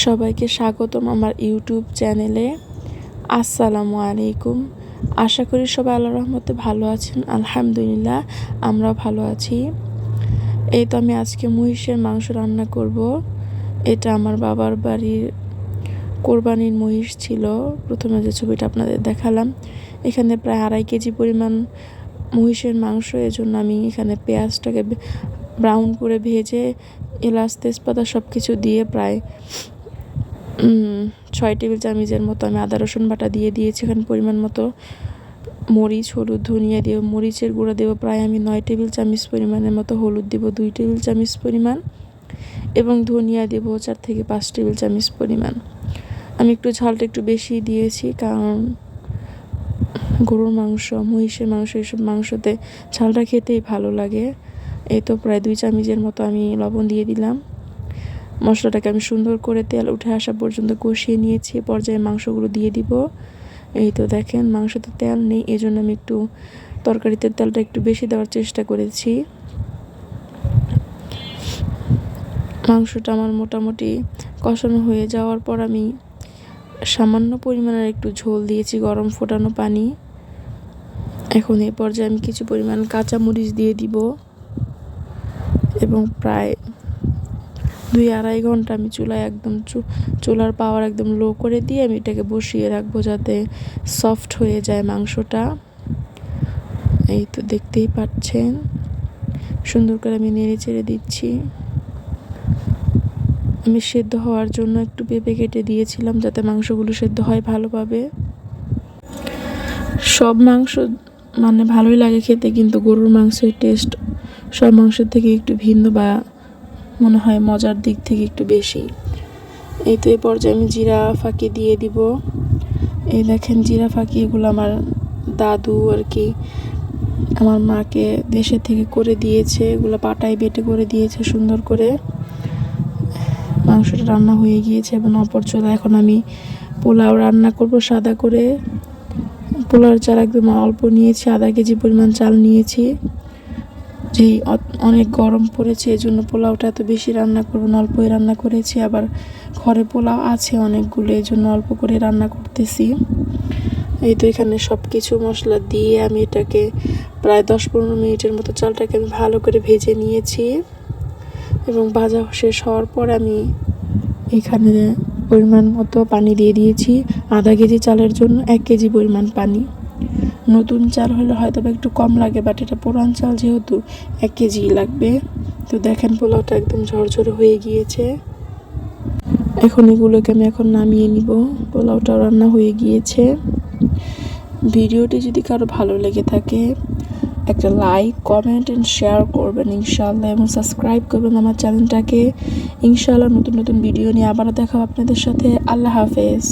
সবাইকে স্বাগতম আমার ইউটিউব চ্যানেলে। আসসালামু আলাইকুম। আশা করি সবাই আল্লাহ রহমতে ভালো আছেন। আলহামদুলিল্লাহ আমরা ভালো আছি। এই তো আমি আজকে মহিষের মাংস রান্না করব। এটা আমার বাবার বাড়ির কোরবানির মহিষ ছিল। প্রথমে যে ছবিটা আপনাদের দেখালাম, এখানে প্রায় আড়াই কেজি পরিমাণ মহিষের মাংস। এজন্য আমি এখানে পেঁয়াজটাকে ব্রাউন করে ভেজে, এলাচ, তেজপাতা সব কিছু দিয়ে প্রায় ছয় টেবিল চামচের মতো আমি আদা, রসুন বাটা দিয়ে দিয়েছি এখানে পরিমাণ মতো। মরিচ, হলুদ, ধনিয়া দেব মরিচের গুঁড়া দেবো প্রায় আমি নয় টেবিল চামচ পরিমাণের মতো। হলুদ দেবো দুই টেবিল চামচ পরিমাণ এবং ধনিয়া দেবো চার থেকে পাঁচ টেবিল চামচ পরিমাণ। আমি একটু ঝালটা একটু বেশি দিয়েছি কারণ গরুর মাংস, মহিষের মাংস এইসব মাংসতে ঝালটা খেতেই ভালো লাগে। এই তো প্রায় দুই চামচের মতো আমি লবণ দিয়ে দিলাম। মশলাটাকে আমি সুন্দর করে তেল উঠে আসা পর্যন্ত কষিয়ে নিয়েছি পর্যায়ে মাংসগুলো দিয়ে দিব। এই তো দেখেন, মাংসতে তেল নেই এই জন্য আমি একটু তরকারিতে তেলটা একটু বেশি দেওয়ার চেষ্টা করেছি। মাংসটা আমার মোটামুটি কষানো হয়ে যাওয়ার পর আমি সামান্য পরিমাণের একটু ঝোল দিয়েছি, গরম ফোটানো পানি। এখন এই পর্যায়ে আমি কিছু পরিমাণ কাঁচামরিচ দিয়ে দিব এবং প্রায় দুই আড়াই ঘণ্টা আমি চুলায় একদম চুলার পাওয়ার একদম লো করে দিয়ে আমি এটাকে বসিয়ে রাখব যাতে সফট হয়ে যায় মাংসটা। এই তো দেখতেই পাচ্ছেন। সুন্দর করে আমি নেড়ে চেড়ে দিচ্ছি। আমি সেদ্ধ হওয়ার জন্য একটু পেঁপে কেটে দিয়েছিলাম যাতে মাংসগুলো সেদ্ধ হয় ভালোভাবে। সব মাংস মানে ভালোই লাগে খেতে, কিন্তু গরুর মাংসের টেস্ট সব মাংসের থেকে একটু ভিন্ন বা মনে হয় মজার দিক থেকে একটু বেশি। এই তো এই পর্যায়ে আমি জিরা ফাঁকি দিয়ে দিব। এই দেখেন জিরা ফাঁকি এগুলো আমার দাদু আর কি আমার মাকে দেশে থেকে করে দিয়েছে। এগুলো পাটায় বেটে করে দিয়েছে সুন্দর করে। মাংসটা রান্না হয়ে গিয়েছে এবং অপর এখন আমি পোলাও রান্না করব সাদা করে। পোলাওর চাল একদম অল্প নিয়েছি, আধা কেজি পরিমাণ চাল নিয়েছি। যেই অনেক গরম পড়েছে এই জন্য পোলাওটা এত বেশি রান্না করব না। অল্পই রান্না করেছি, আবার ঘরে পোলাও আছে অনেকগুলো এই জন্য অল্প করে রান্না করতেছি। এই তো এখানে সব কিছু মশলা দিয়ে আমি এটাকে প্রায় দশ পনেরো মিনিটের মতো চালটাকে আমি ভালো করে ভেজে নিয়েছি। এবং ভাজা শেষ হওয়ার পর আমি এখানে পরিমাণ মতো পানি দিয়ে দিয়েছি, আধা কেজি চালের জন্য এক কেজি পরিমাণ পানি। নতুন চাল হলে হয়তো একটু কম লাগে বাট এটা পুরান চাল যেহেতু এক কেজি লাগবে, তো দেখেন পোলাওটা একদম ঝরঝরে হয়ে গিয়েছে। এখন এগুলোকে আমি এখন নামিয়ে নিব পোলাওটা রান্না হয়ে গিয়েছে। ভিডিওটি যদি কারও ভালো লেগে থাকে, একটা লাইক কমেন্ট অ্যান্ড শেয়ার করবেন ইনশাল্লাহ এবং সাবস্ক্রাইব করবেন আমার চ্যানেলটাকে। ইনশাল্লাহ নতুন নতুন ভিডিও নিয়ে আবারও দেখা আপনাদের সাথে। আল্লাহ হাফেজ।